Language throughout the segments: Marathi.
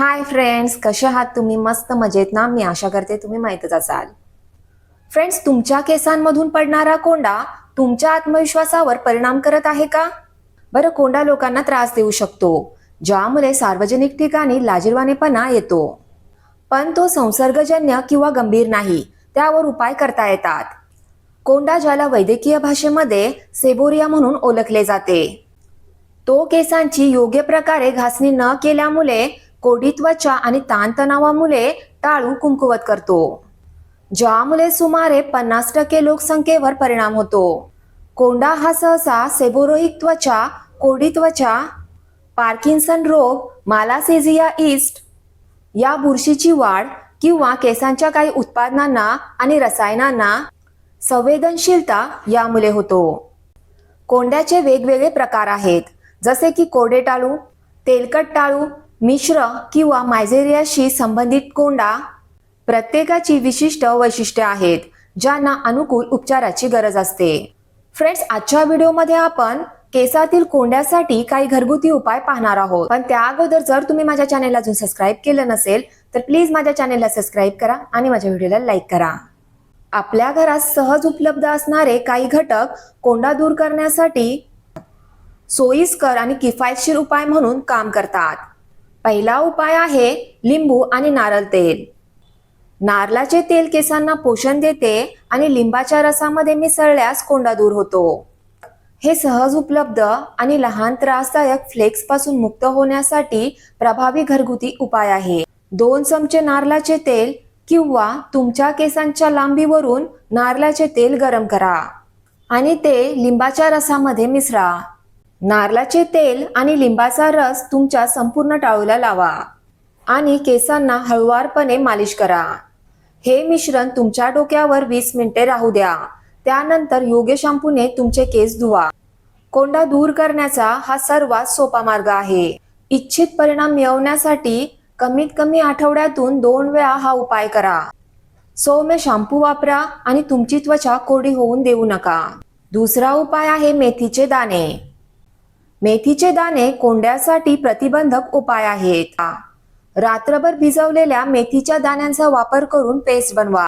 हाय फ्रेंड्स कसे आहात तुम्ही? मस्त मजेत ना? मी आशा करते तुम्ही माहीतच असाल. फ्रेंड्स तुमच्या केसांमधून पडणारा कोंडा तुमच्या आत्मविश्वासावर परिणाम करत आहे का? बरं कोंडा लोकांना त्रास देऊ शकतो ज्यामुळे सार्वजनिक ठिकाणी लाजीरवानेपणा येतो. पण तो संसर्गजन्य किंवा गंभीर नाही त्यावर उपाय करता येतात. कोंडा ज्याला वैद्यकीय भाषेमध्ये सेबोरिया म्हणून ओळखले जाते. तो केसांची योग्य प्रकारे घासणी न केल्यामुळे कोडी त्वचा आणि ताणतणावामुळे टाळू कुंकुवत करतो. ज्यामुळे सुमारे पन्नास टक्के लोकसंख्येवर परिणाम होतो. कोंडा हा सहसा सेबोरोईक त्वचा कोडी त्वचा पार्किन्सन रोग मालासेझिया ईस्ट या बुरशीची वाढ किंवा केसांच्या काही उत्पादनांना आणि रसायनांना संवेदनशीलता यामुळे होतो. कोंड्याचे वेगवेगळे प्रकार आहेत. जसे की कोडे टाळू तेलकट टाळू मिश्र किंवा मायझेरियाशी संबंधित कोंडा प्रत्येकाची विशिष्ट वैशिष्ट्ये आहेत ज्यांना अनुकूल उपचाराची गरज असते. फ्रेंड्स आजच्या व्हिडिओमध्ये आपण केसातील कोंड्यासाठी काही घरगुती उपाय पाहणार आहोत. पण त्या अगोदर जर तुम्ही माझ्या चॅनेलला अजून सबस्क्राईब केलं नसेल तर प्लीज माझ्या चॅनेलला सबस्क्राईब करा आणि माझ्या व्हिडिओला लाईक करा. आपल्या घरात सहज उपलब्ध असणारे काही घटक कोंडा दूर करण्यासाठी सोयीस्कर आणि किफायतशीर उपाय म्हणून काम करतात. पहिला उपाय आहे लिंबू आणि नारळ तेल. नारळाचे तेल केसांना पोषण देते आणि लिंबाच्या रसामध्ये मिसळल्यास कोंडा दूर होतो. हे सहज उपलब्ध आणि लहान त्रासदायक फ्लेक्सपासून मुक्त होण्यासाठी प्रभावी घरगुती उपाय आहे. दोन चमचे नारळाचे तेल किंवा तुमच्या केसांच्या लांबीवरून नारळाचे तेल गरम करा आणि ते लिंबाच्या रसामध्ये मिसळा. नारळाचे तेल आणि लिंबाचा रस तुमच्या संपूर्ण टाळूला लावा. आणि केसांना हळुवारपणे मालिश करा. हे मिश्रण तुमच्या डोक्यावर वीस मिनिटे राहू द्या. त्यानंतर योग्य शॅम्पूने तुमचे केस धुवा. कोंडा दूर करण्याचा हा सर्वात सोपा मार्ग आहे. इच्छित परिणाम मिळवण्यासाठी कमीत कमी आठवड्यातून दोन वेळा हा उपाय करा. सौम्य शॅम्पू वापरा आणि तुमची त्वचा कोरडी होऊन देऊ नका. दुसरा उपाय आहे मेथीचे दाणे. मेथीचे दाणे कोंड्यासाठी प्रतिबंधक उपाय आहेत. रात्रभर भिजवलेल्या मेथीच्या दाण्यांचा वापर करून पेस्ट बनवा.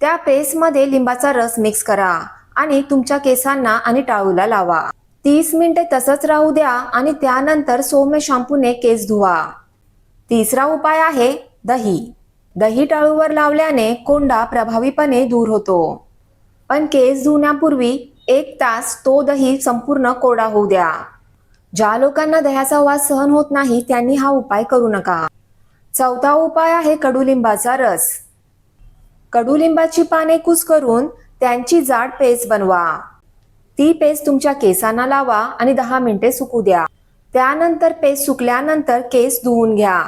त्या पेस्टमध्ये लिंबाचा रस मिक्स करा आणि तुमच्या केसांना आणि टाळूला लावा. तीस मिनिटे तसंच राहू द्या आणि त्यानंतर सौम्य शॅम्पूने केस धुवा. तिसरा उपाय आहे दही. दही टाळूवर लावल्याने कोंडा प्रभावीपणे दूर होतो. पण केस धुण्यापूर्वी एक तास तो दही संपूर्ण कोरडा होऊ द्या. ज्या लोकांना दह्याचा वास सहन होत नाही त्यांनी हा उपाय करू नका. चौथा उपाय आहे कडुलिंबाचा रस. कडुलिंबाची पाने कुस्करून त्यांची जाड पेस्ट बनवा. ती पेस्ट तुमच्या केसांना लावा आणि दहा मिनिटे सुकू द्या. त्यानंतर पेस्ट सुकल्यानंतर केस धुवून घ्या.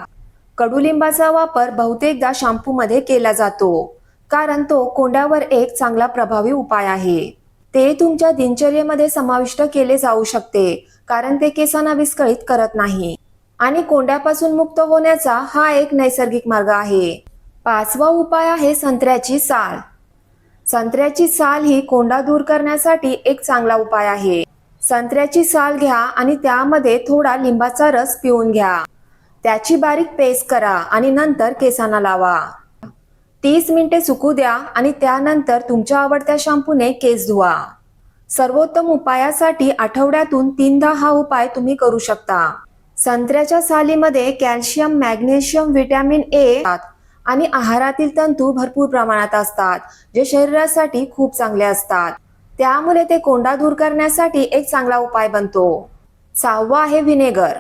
कडुलिंबाचा वापर बहुतेकदा शॅम्पूमध्ये केला जातो कारण तो कोंड्यावर एक चांगला प्रभावी उपाय आहे. ते तुमच्या दिनचर्येमध्ये समाविष्ट केले जाऊ शकते कारण ते केसांना विस्कळीत करत नाही. आणि कोंड्यापासून मुक्त होण्याचा हा एक नैसर्गिक मार्ग आहे. पाचवा उपाय आहे संत्र्याची साल. संत्र्याची साल ही कोंडा दूर करण्यासाठी एक चांगला उपाय आहे. संत्र्याची साल घ्या आणि त्यामध्ये थोडा लिंबाचा रस पिऊन घ्या. त्याची बारीक पेस्ट करा आणि नंतर केसांना लावा. तीस मिनिटे सुकू द्या आणि त्यानंतर तुमच्या आवडत्या शॅम्पूने केस धुवा. सर्वोत्तम उपायासाठी आठवड्यातून तीनदा हा उपाय तुम्ही करू शकता. संत्र्याच्या सालीमध्ये कॅल्शियम मॅग्नेशियम व्हिटॅमिन ए आणि आहारातील तंतू भरपूर प्रमाणात असतात जे शरीरासाठी खूप चांगले असतात. त्यामुळे ते कोंडा दूर करण्यासाठी एक चांगला उपाय बनतो. सहावा आहे व्हिनेगर.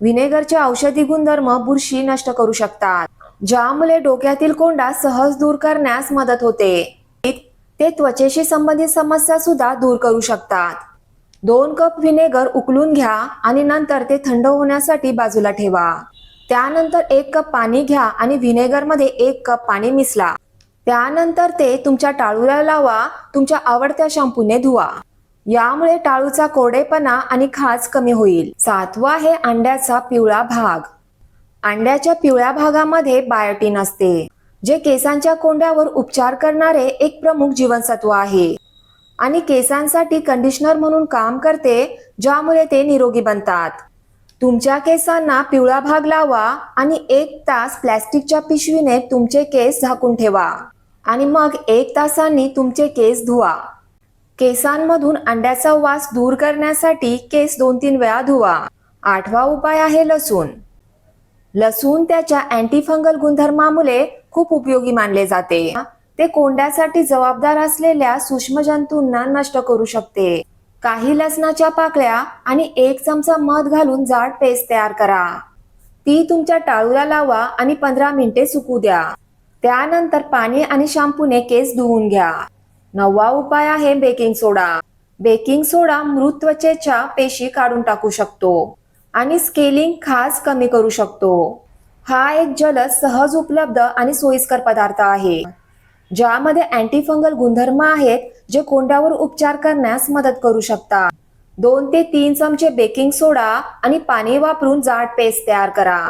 व्हिनेगरचे औषधी गुणधर्म बुरशी नष्ट करू शकतात. ज्यामुळे डोक्यातील कोंडा सहज दूर करण्यास मदत होते. ते त्वचेशी संबंधित समस्या सुद्धा दूर करू शकतात. दोन कप व्हिनेगर उकळून घ्या आणि नंतर ते थंड होण्यासाठी बाजूला ठेवा. त्यानंतर एक कप पाणी घ्या आणि व्हिनेगरमध्ये एक कप पाणी मिसला त्यानंतर ते तुमच्या टाळूला लावा तुमच्या आवडत्या शॅम्पूने धुवा. यामुळे टाळूचा कोरडेपणा आणि खाज कमी होईल. सातवा आहे अंड्याचा पिवळा भाग. अंड्याच्या पिवळ्या भागामध्ये बायोटीन असते जे केसांच्या कोंड्यावर उपचार करणारे एक प्रमुख जीवनसत्व आहे. आणि केसांसाठी कंडिशनर म्हणून काम करते ज्यामुळे ते निरोगी बनतात. तुमच्या केसांना पिवळा भाग लावा आणि एक तास प्लॅस्टिकच्या पिशवीने तुमचे केस झाकून ठेवा. आणि मग एक तासांनी तुमचे केस धुवा. केसांमधून अंड्याचा वास दूर करण्यासाठी केस दोन तीन वेळा धुवा. आठवा उपाय आहे लसूण. लसूण त्याच्या अँटीफंगल गुणधर्मामुळे खूप उपयोगी मानले जाते. ते कोंड्यासाठी जबाबदार असलेल्या सूक्ष्म जंतूंना नष्ट करू शकते. काही लसणाच्या पाकळ्या आणि एक चमचा मध घालून जाड पेस्ट तयार करा. ती तुमच्या टाळूला लावा आणि पंधरा मिनिटे सुकू द्या. त्यानंतर पाणी आणि शॅम्पूने केस धुवून घ्या. नववा उपाय आहे बेकिंग सोडा. बेकिंग सोडा मृत त्वचेच्या पेशी काढून टाकू शकतो. आणि स्केलिंग खास कमी करू शकतो. हा एक जलद सहज उपलब्ध आणि सोयीस्कर पदार्थ आहे. ज्यामध्ये अँटीफंगल गुणधर्म आहेत जे कोंड्यावर उपचार करण्यास मदत करू शकतात. दोन ते तीन चमचे बेकिंग सोडा आणि पाणी वापरून जाड पेस्ट तयार करा.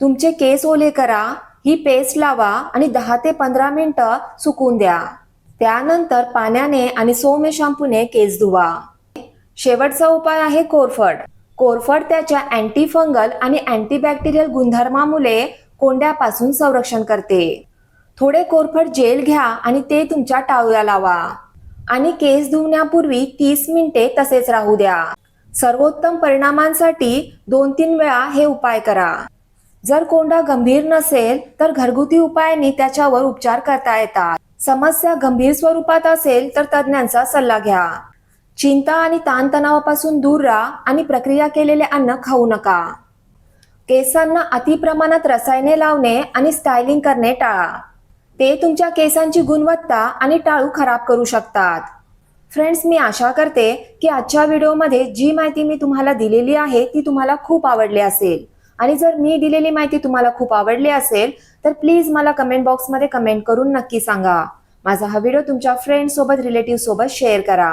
तुमचे केस ओले करा ही पेस्ट लावा आणि दहा ते पंधरा मिनिटं सुकून द्या. त्यानंतर पाण्याने आणि सौम्य शॅम्पूने केस धुवा. शेवटचा उपाय आहे कोरफड. कोरफड त्याच्या अँटीफंगल आणि अँटीबॅक्टेरियल गुणधर्मामुळे कोंड्यापासून संरक्षण करते. थोडे कोरफड जेल घ्या आणि ते तुमच्या टाळूया लावा. आणि केस धुवण्यापूर्वी तीस मिनिटे तसेच राहू द्या. सर्वोत्तम परिणामांसाठी दोन तीन वेळा हे उपाय करा. जर कोंडा गंभीर नसेल तर घरगुती उपायांनी त्याच्यावर उपचार करता येतात. समस्या गंभीर स्वरूपात असेल तर तज्ज्ञांचा सल्ला घ्या. चिंता आणि ताणतणावापासून दूर राहा आणि प्रक्रिया केलेले अन्न खाऊ नका. केसांना अति प्रमाणात रसायने लावणे आणि स्टायलिंग करणे टाळा. ते तुमच्या केसांची गुणवत्ता आणि टाळू खराब करू शकतात. फ्रेंड्स मी आशा करते की आजच्या व्हिडिओमध्ये जी माहिती मी तुम्हाला दिलेली आहे ती तुम्हाला खूप आवडली असेल. आणि जर मी दिलेली माहिती तुम्हाला खूप आवडली असेल तर प्लीज मला कमेंट बॉक्समध्ये कमेंट करून नक्की सांगा. माझा हा व्हिडिओ तुमच्या फ्रेंड सोबत रिलेटिव्ह सोबत शेअर करा.